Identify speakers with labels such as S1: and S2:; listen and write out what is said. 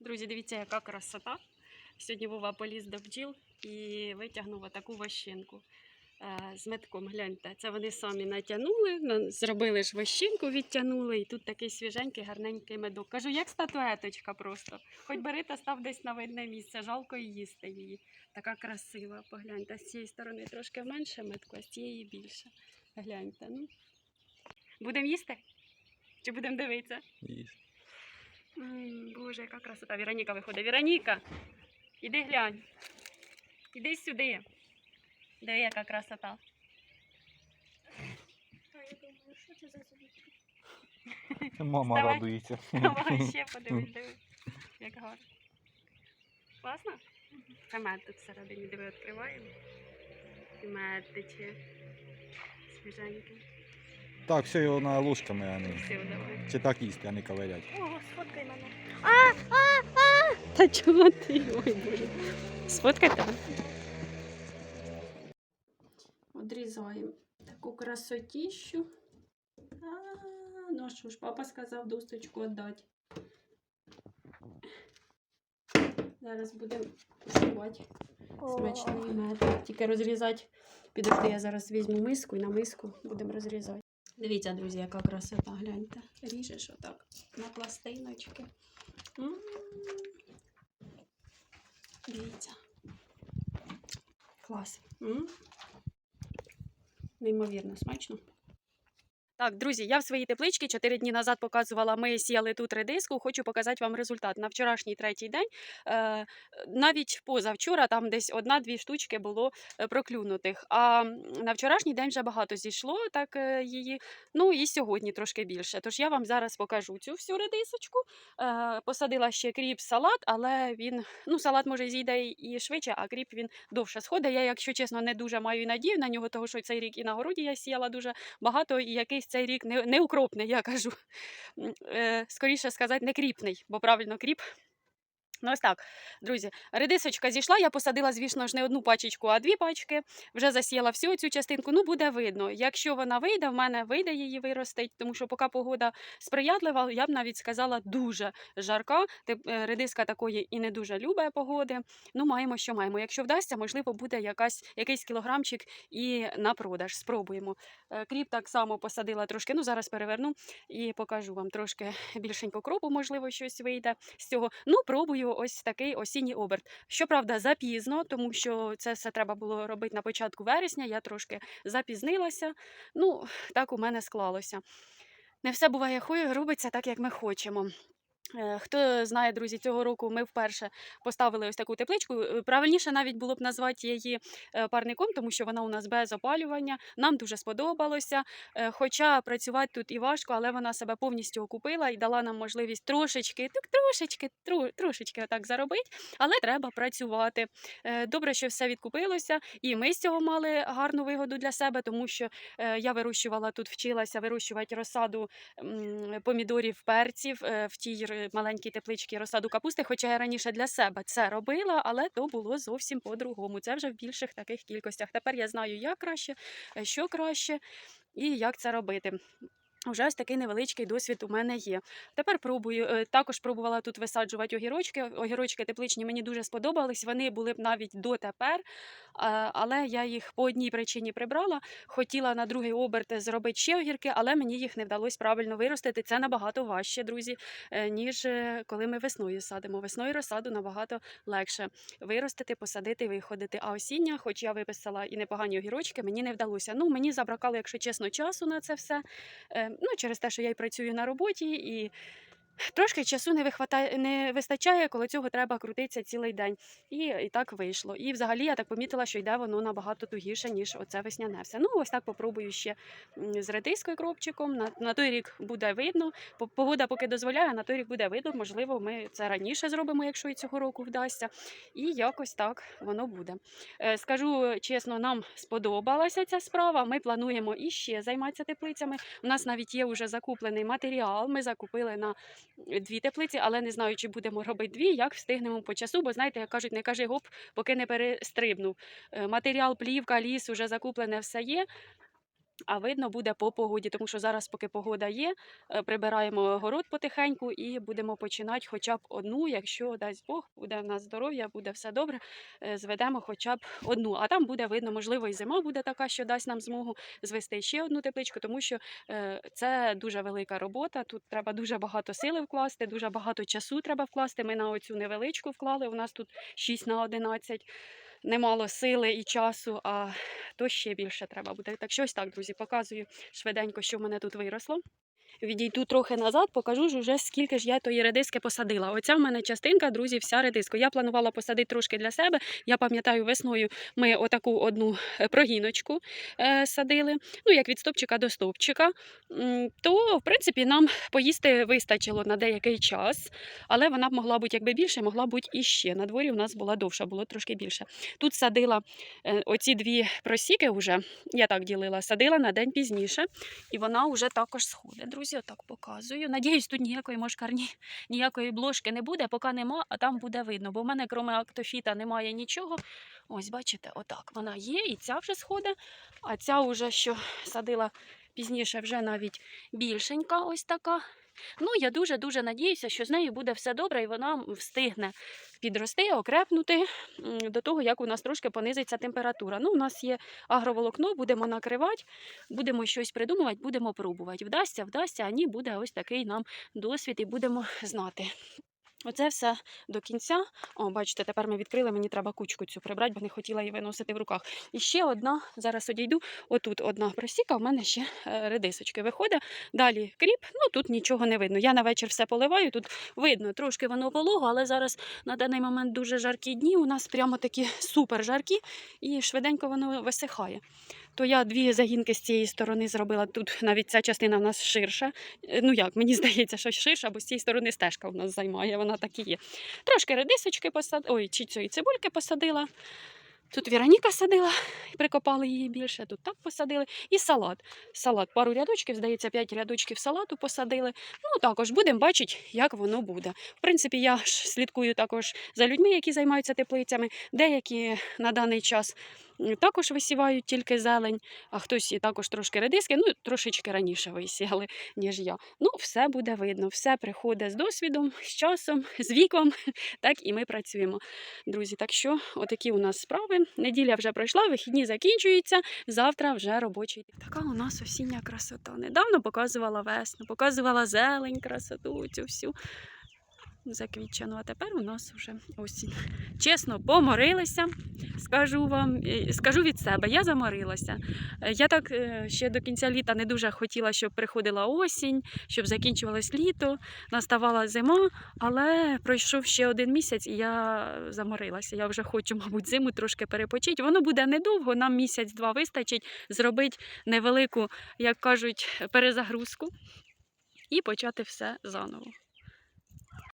S1: Друзі, дивіться, яка красота. Сьогодні Вова поліз до бджіл і витягнув таку вощинку е, з метком. Гляньте, це вони самі натягнули, зробили ж вощинку, відтягнули, і тут такий свіженький, гарненький медок. Кажу, як статуеточка просто. Хоч бери та став десь на видне місце, жалко і їсти її. Така красива. Погляньте, з цієї сторони трошки менше метку, а з цієї більше. Гляньте. Ну. Будемо їсти? Чи будемо дивитися?
S2: Їсть.
S1: М, Боже, яка красота. Віроніка виходить. Віроніка, іди глянь. Іди сюди. Диви, яка красота.
S3: А я думаю, що це за завітки?
S2: Мама
S1: Вставай.
S2: радується.
S1: Давай ще подивись, диви. Як гарно. Класно? Це мед тут всередині, диви, відкриваємо. І мед тече. Свіженький.
S2: Так, все його на ложками, а не.
S1: Давай.
S2: Чи так їсти, а не ковирять.
S3: Ого, сфоткай мене. А, а, а!
S1: Та чого ти? Ой, Боже. Сфоткай тебе. Одрізаємо таку красотіщу. А, ну що ж, папа сказав досточку віддати. Зараз будемо куштувати смачний мед. Тільки розрізати. Підожди, я зараз візьму миску і на миску будемо розрізати. Дивіться, друзі, яка красота, гляньте. Ріжеш отак на пластиночки. М. Дивіться. Клас. М? Неймовірно смачно. Так, друзі, я в своїй тепличці 4 дні назад показувала, ми сіяли тут редиску. Хочу показати вам результат. На вчорашній третій день, е, навіть позавчора, там десь одна-дві штучки було е, проклюнутих. А на вчорашній день вже багато зійшло, так е, її. Ну і сьогодні трошки більше. Тож я вам зараз покажу цю всю редисочку. Посадила ще кріп салат, але він, ну, салат може зійде і- швидше, а кріп він довше сходить. Я, якщо чесно, не дуже маю надію на нього, тому що цей рік і на городі я сіяла дуже багато, і якийсь цей рік не, не укропний, я кажу. Е, скоріше сказати, не кріпний, бо правильно кріп. Ну, ось так, друзі, редисочка зійшла, я посадила, звісно ж, не одну пачечку, а дві пачки. Вже засіяла всю цю частинку. Ну, буде видно. Якщо вона вийде, в мене вийде її виростить, тому що поки погода сприятлива, я б навіть сказала, дуже жарка. Е, Редиска такої і не дуже любить погоди. Ну, маємо, що маємо. Якщо вдасться, можливо, буде якась, якийсь кілограмчик і на продаж. Спробуємо. Е, Кріп так само посадила трошки. Ну, зараз переверну і покажу вам трошки більшенько кропу, можливо, щось вийде з цього. Ну, пробую ось такий осінній оберт. Щоправда, запізно, тому що це все треба було робити на початку вересня. Я трошки запізнилася. Ну, так у мене склалося. Не все буває хою, робиться так, як ми хочемо. Е, Хто знає, друзі, цього року ми вперше поставили ось таку тепличку. Е, Правильніше навіть було б назвати її е, парником, тому що вона у нас без опалювання. Нам дуже сподобалося. Хоча працювати тут і важко, але вона себе повністю окупила і дала нам можливість трошечки, так трошечки, тро, трошечки отак заробити, але треба працювати. Добре, що все відкупилося, і ми з цього мали гарну вигоду для себе, тому що я вирощувала тут, вчилася вирощувати розсаду помідорів, перців в тій р- маленькій теплички розсаду капусти. Хоча я раніше для себе це робила, але то було зовсім по-другому. Це вже в більших таких кількостях. Тепер я знаю, як краще, е, що краще і як це робити. Вже ось такий невеличкий досвід у мене є. Тепер пробую. е, Також пробувала тут висаджувати огірочки. Огірочки тепличні мені дуже сподобались. Вони були б навіть дотепер, але я їх по одній причині прибрала. Хотіла на другий оберт зробити ще огірки, але мені їх не вдалося правильно виростити. Це набагато важче, друзі, е, ніж е, коли ми весною садимо. Весною розсаду набагато легше виростити, посадити, виходити. А осіння, хоч я виписала і непогані огірочки, мені не вдалося. Ну, мені забракало, якщо чесно, часу на це все. Ну, через те, що я й працюю на роботі, і трошки часу не, вихватає, не вистачає, коли цього треба крутитися цілий день. І, і так вийшло. І взагалі я так помітила, що йде воно набагато тугіше, ніж оце весняне все. Ну, ось так попробую ще з редискою кропчиком. На, на той рік буде видно. Погода поки дозволяє, на той рік буде видно. Можливо, ми це раніше зробимо, якщо і цього року вдасться. І якось так воно буде. Е, Скажу чесно, нам сподобалася ця справа. Ми плануємо іще займатися теплицями. У нас навіть є вже закуплений матеріал. Ми закупили на дві теплиці, але не знаю, чи будемо робити дві, як встигнемо по часу, бо знаєте, як кажуть, не кажи гоп, поки не перестрибнув. Е, Матеріал, плівка, ліс уже закуплене все є. А видно буде по погоді, тому що зараз, поки погода є, е, прибираємо город потихеньку і будемо починати хоча б одну, якщо дасть Бог, буде в нас здоров'я, буде все добре, е, зведемо хоча б одну. А там буде видно, можливо, і зима буде така, що дасть нам змогу звести ще одну тепличку, тому що е, це дуже велика робота. Тут треба дуже багато сили вкласти, дуже багато часу треба вкласти. Ми на оцю невеличку вклали. У нас тут 6 на 11. Немало сили і часу, а то ще більше треба буде. Так що ось так, друзі, показую швиденько, що в мене тут виросло. Відійду трохи назад, покажу ж уже, скільки ж я тої редиски посадила. Оця в мене частинка, друзі, вся редиску. Я планувала посадити трошки для себе. Я пам'ятаю, весною ми отаку одну е, прогіночку е, садили, ну як від стовпчика до стовпчика. То, в принципі, нам поїсти вистачило на деякий час, але вона б могла бути якби більше, могла бути і ще. На дворі у нас була довша, було трошки більше. Тут садила е, оці дві просіки вже, я так ділила, садила на день пізніше, і вона вже також сходить. Друзі, отак показую. Надіюсь, тут ніякої мошкарні, ніякої блошки не буде, поки нема, а там буде видно. Бо в мене, крім актофіта, немає нічого. Ось, бачите, отак вона є, і ця вже сходить, а ця вже що садила пізніше, вже навіть більшенька, ось така. Ну, я дуже-дуже надіюся, що з нею буде все добре, і вона встигне підрости, окрепнути до того, як у нас трошки понизиться температура. Ну, у нас є агроволокно, будемо накривати, будемо щось придумувати, будемо пробувати. Вдасться, вдасться, а ні, буде ось такий нам досвід і будемо знати. Оце все до кінця. О, бачите, тепер ми відкрили, мені треба кучку цю прибрати, бо не хотіла її виносити в руках. І ще одна, зараз одійду, отут одна просіка, в мене ще е, редисочки виходить. Далі кріп, ну тут нічого не видно. Я на вечір все поливаю, тут видно, трошки воно волого, але зараз на даний момент дуже жаркі дні. У нас прямо такі супер жаркі, і швиденько воно висихає. То я дві загінки з цієї сторони зробила. Тут навіть ця частина в нас ширша. Е, Ну як, мені здається, що ширша, бо з цієї сторони стежка в нас займає, вона так і є. Трошки редисочки посадила, ой, чи цієї цибульки посадила. Тут Віроніка садила, прикопали її більше, тут так посадили. І салат. Салат, пару рядочків, здається, 5 рядочків салату посадили. Ну, також будемо бачити, як воно буде. В принципі, я ж слідкую також за людьми, які займаються теплицями. Деякі на даний час також висівають тільки зелень, а хтось і також трошки редиски, ну, трошечки раніше висіяли, ніж я. Ну, все буде видно, все приходить з досвідом, з часом, з віком, так і ми працюємо. Друзі, так що отакі у нас справи. Неділя вже пройшла, вихідні закінчуються. Завтра вже робочий. Така у нас осіння красота. Недавно показувала весну, показувала зелень, красоту цю всю заквітчену. А тепер у нас вже осінь. Чесно, поморилися. Скажу вам, е, скажу від себе, я заморилася. Е, Я так е, ще до кінця літа не дуже хотіла, щоб приходила осінь, щоб закінчувалось літо, наставала зима, але пройшов ще один місяць, і я заморилася. Я вже хочу, мабуть, зиму трошки перепочити. Воно буде недовго, нам місяць-два вистачить зробити невелику, як кажуть, перезагрузку і почати все заново.